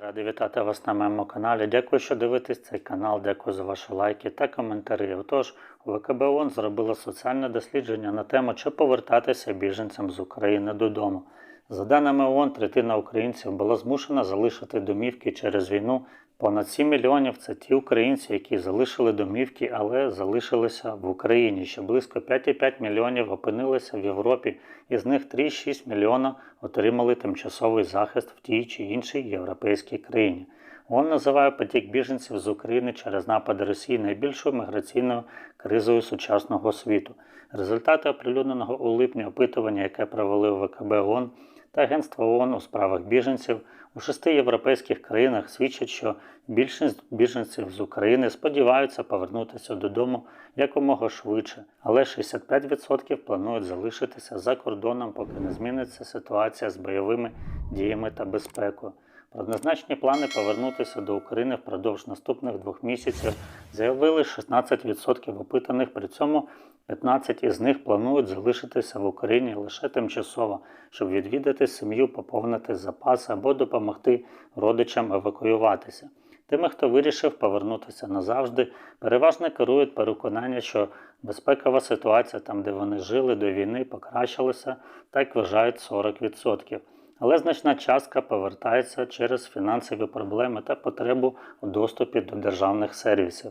Я радий вітати вас на моєму каналі. Дякую, що дивитесь цей канал. Дякую за ваші лайки та коментарі. Отож, ВКБ ООН зробила соціальне дослідження на тему, чи повертатися біженцям з України додому. За даними ООН, третина українців була змушена залишити домівки через війну. Понад 7 мільйонів це ті українці, які залишили домівки, але залишилися в Україні. Ще близько 5,5 мільйонів опинилися в Європі, із них 3,6 мільйона отримали тимчасовий захист в тій чи іншій європейській країні. ООН називає потік біженців з України через напади Росії найбільшою міграційною кризою сучасного світу. Результати оприлюдненого у липні опитування, яке провели ВКБ ООН та Агентство ООН у справах біженців у шести європейських країнах свідчать, що більшість біженців з України сподіваються повернутися додому якомога швидше, але 65% планують залишитися за кордоном, поки не зміниться ситуація з бойовими діями та безпекою. Однозначні плани повернутися до України впродовж наступних двох місяців заявили 16% опитаних, при цьому 15 із них планують залишитися в Україні лише тимчасово, щоб відвідати сім'ю, поповнити запаси або допомогти родичам евакуюватися. Тими, хто вирішив повернутися назавжди, переважно керують переконання, що безпекова ситуація там, де вони жили до війни, покращилася, так вважають 40%. Але значна частка повертається через фінансові проблеми та потребу у доступі до державних сервісів.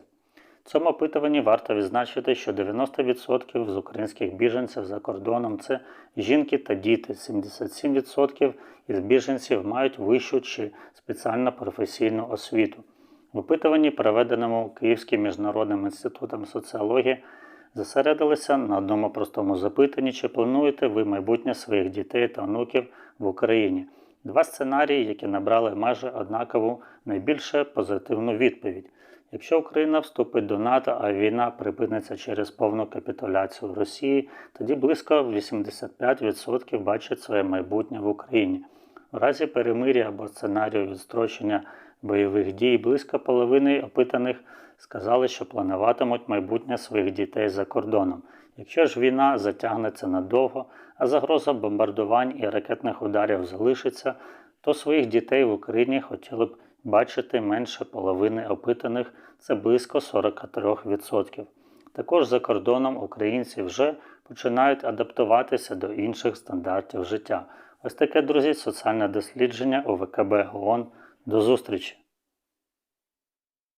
В цьому опитуванні варто відзначити, що 90% з українських біженців за кордоном це жінки та діти. 77% із біженців мають вищу чи спеціальну професійну освіту. В опитуванні, проведеному Київським міжнародним інститутом соціології, зосередилися на одному простому запитанні, чи плануєте ви майбутнє своїх дітей та онуків в Україні. Два сценарії, які набрали майже однакову найбільше позитивну відповідь. Якщо Україна вступить до НАТО, а війна припиниться через повну капітуляцію Росії, тоді близько 85% бачать своє майбутнє в Україні. У разі перемир'я або сценарію відстрочення бойових дій близько половини опитаних сказали, що плануватимуть майбутнє своїх дітей за кордоном. Якщо ж війна затягнеться надовго, а загроза бомбардувань і ракетних ударів залишиться, то своїх дітей в Україні хотіли б бачити менше половини опитаних, це близько 43%. Також за кордоном українці вже починають адаптуватися до інших стандартів життя. Ось таке, друзі, соціальне дослідження у ВКБ ООН. До зустрічі!